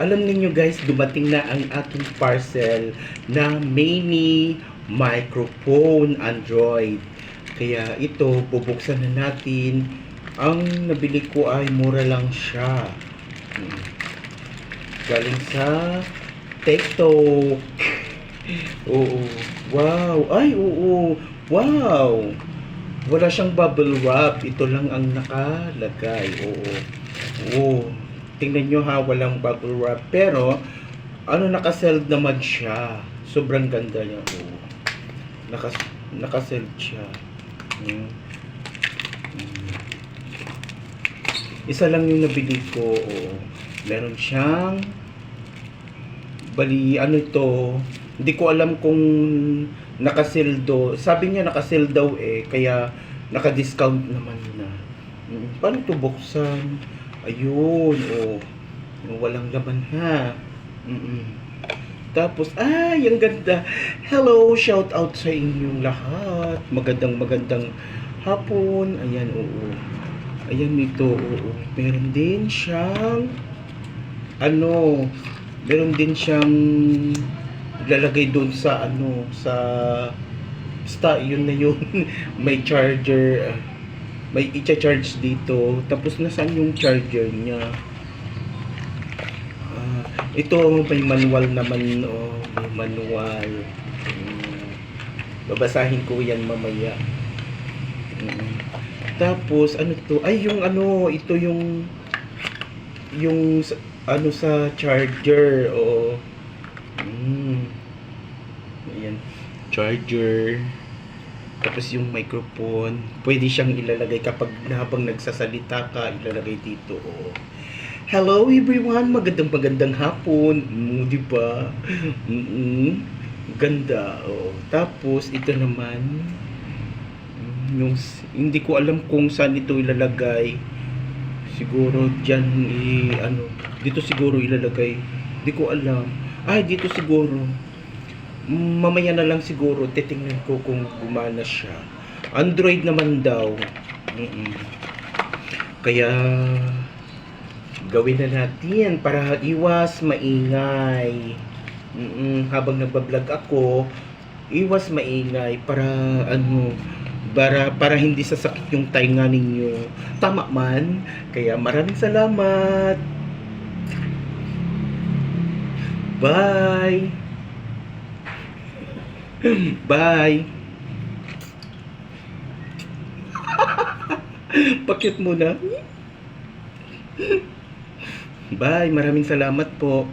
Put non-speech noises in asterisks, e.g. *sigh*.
alam niyo guys, dumating na ang aking parcel na mini microphone Android. Kaya ito, bubuksan na natin. Ang nabili ko ay mura lang siya. Hmm. Galing sa TikTok. *laughs* Oo. Wow. Ay, oo. Wow. Wala siyang bubble wrap. Ito lang ang nakalagay. Oo. Oo. Tingnan nyo ha, walang bubble wrap. Pero, ano, nakaseld naman siya. Sobrang ganda niya. Oo. Nakas nakaseld siya. Hmm. Hmm. Isa lang yung nabili ko. Oo. Meron siyang bali ano ito hindi ko alam kung nakasildo sabi niya nakasil daw eh kaya naka-discount naman na Mm, paano ito buksan ayun oh. Walang laman ha? Mm-mm. tapos ay ang ganda. Hello shout out sa inyong lahat. Magandang magandang hapon. Ayan oo. Ayan ito oo. Meron din siyang ano meron din siyang lalagay doon sa ano sa basta yun na yun. *laughs* May charger may i-charge dito. Tapos nasaan yung charger niya? Ah, ito may manual naman oh manual. Mm. babasahin ko yan mamaya. Mm. tapos ano to? Ay yung ano ito yung yung ano sa charger o mm. ayan. Charger tapos yung microphone pwede siyang ilalagay kapag habang nagsasalita ka ilalagay dito o hello everyone. Magandang magandang hapon. Mm, di ba? Mm ganda o tapos ito naman mm, yung hindi ko alam kung saan ito ilalagay. Siguro diyan i ano dito siguro ilalagay. Di ko alam. Ay dito siguro. Mm, mamaya na lang siguro titingnan ko kung gumana siya. Android naman daw. Mm-mm. kaya gawin na natin para iwas maingay. Mm-mm. habang nagbablog ako iwas maingay para ano para para hindi sasakit yung tainga ninyo. Tama man. Kaya maraming salamat. Bye *laughs* bye. *laughs* Pakit mo na. Bye maraming salamat po